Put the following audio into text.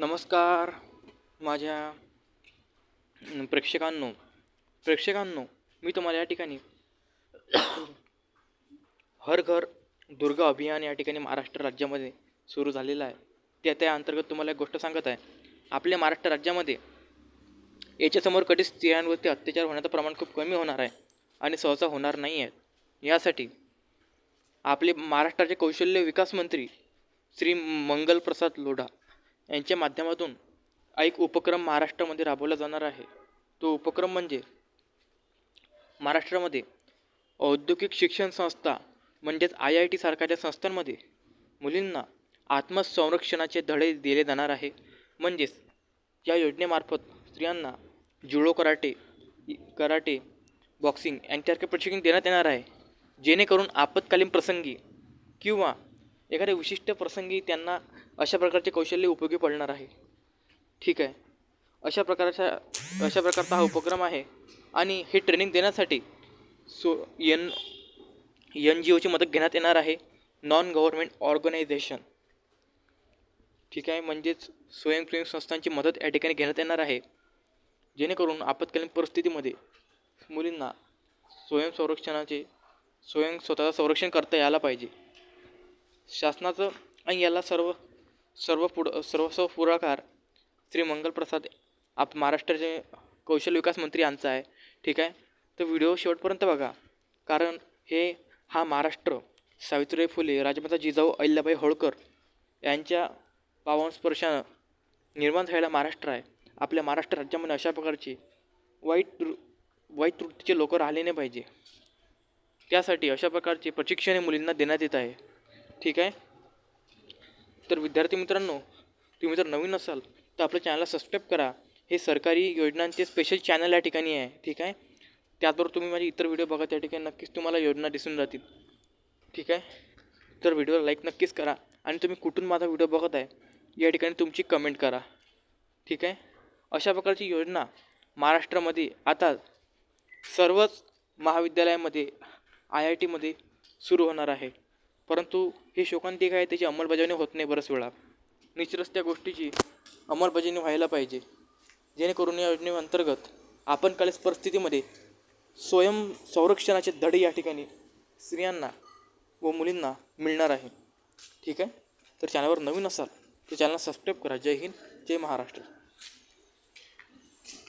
नमस्कार माझ्या प्रेक्षकांनो प्रेक्षकांनो मी तुम्हाला या ठिकाणी हर घर दुर्गा अभियान या ठिकाणी महाराष्ट्र राज्यामध्ये सुरू झालेलं आहे. त्या त्या अंतर्गत तुम्हाला एक गोष्ट सांगत आहे. आपल्या महाराष्ट्र राज्यामध्ये याच्यासमोर कधीच स्त्रियांवरती अत्याचार होण्याचं प्रमाण खूप कमी होणार आहे आणि सहसा होणार नाही आहे. यासाठी आपले महाराष्ट्राचे कौशल्य विकास मंत्री श्री मंगलप्रसाद लोढा यांच्या माध्यमातून एक उपक्रम महाराष्ट्रामध्ये राबवला जाणार आहे. तो उपक्रम म्हणजे महाराष्ट्रामध्ये औद्योगिक शिक्षण संस्था म्हणजेच आय आय टी सारख्या संस्थांमध्ये मुलींना आत्मसंरक्षणाचे धडे दिले जाणार आहे. म्हणजेच या योजनेमार्फत स्त्रियांना जुडो कराटे कराटे बॉक्सिंग यांच्यासारखे प्रशिक्षण देण्यात येणार आहे. जेणेकरून आपत्कालीन प्रसंगी किंवा एखाद्या विशिष्ट प्रसंगी त्यांना अशा प्रकारचे कौशल्य उपयोगी पडणार आहे. ठीक आहे. अशा प्रकारचा अशा प्रकारचा हा उपक्रम आहे. आणि हे ट्रेनिंग देण्यासाठी सो एन एन जी ओची मदत घेण्यात येणार आहे. नॉन गव्हर्मेंट ऑर्गनायझेशन ठीक आहे. म्हणजेच स्वयंसेवी संस्थांची मदत या ठिकाणी घेण्यात येणार आहे. जेणेकरून आपत्कालीन परिस्थितीमध्ये मुलींना स्वयंसंरक्षणाचे स्वयं स्वतःचं संरक्षण करता यायला पाहिजे. शासनाचं आणि याला सर्व सर्व पुढं सर्वस्व पुढाकार श्री मंगलप्रसाद आप महाराष्ट्राचे कौशल्य विकास मंत्री यांचा आहे. ठीक आहे? तर व्हिडिओ शेवटपर्यंत बघा. कारण हे हा महाराष्ट्र सावित्रीबाई फुले राजमाता जिजाऊ अहिल्याबाई होळकर यांच्या पावन स्पर्शानं निर्माण झालेला महाराष्ट्र आहे. आपल्या महाराष्ट्र राज्यामध्ये अशा प्रकारचे वाईट वाईट वृत्तीचे लोक राहिले नाही पाहिजे. त्यासाठी अशा प्रकारचे प्रशिक्षण हे मुलींना देण्यात येत आहे. ठीक आहे? तर विद्यार्थी मित्रांनो तुम्ही जर नवीन असाल तर आपल्या चॅनलला सबस्क्राईब करा. हे सरकारी योजनांचे स्पेशल चॅनल या ठिकाणी आहे ठीक आहे? त्याचबरोबर तुम्ही माझे इतर व्हिडिओ बघा त्या ठिकाणी नक्कीच तुम्हाला योजना दिसून जातील. ठीक आहे? तर व्हिडिओला लाईक नक्कीच करा आणि तुम्ही कुठून माझा व्हिडिओ बघत आहे या ठिकाणी तुमची कमेंट करा. ठीक आहे? अशा प्रकारची योजना महाराष्ट्रामध्ये आता सर्वच महाविद्यालयामध्ये आय आय टीमध्ये सुरू होणार आहे. परंतु ही शोकांतिका आहे त्याची अंमलबजावणी होत नाही बऱ्याच वेळा. निश्चितच त्या गोष्टीची अंमलबजावणी व्हायला पाहिजे. जेणेकरून या योजनेअंतर्गत आपण आपणकालीन परिस्थितीमध्ये स्वयं संरक्षणाचे धडे या ठिकाणी स्त्रियांना व मुलींना मिळणार आहे. ठीक आहे? तर चॅनलवर नवीन असाल तर चॅनलला सबस्क्राईब करा. जय हिंद जय महाराष्ट्र.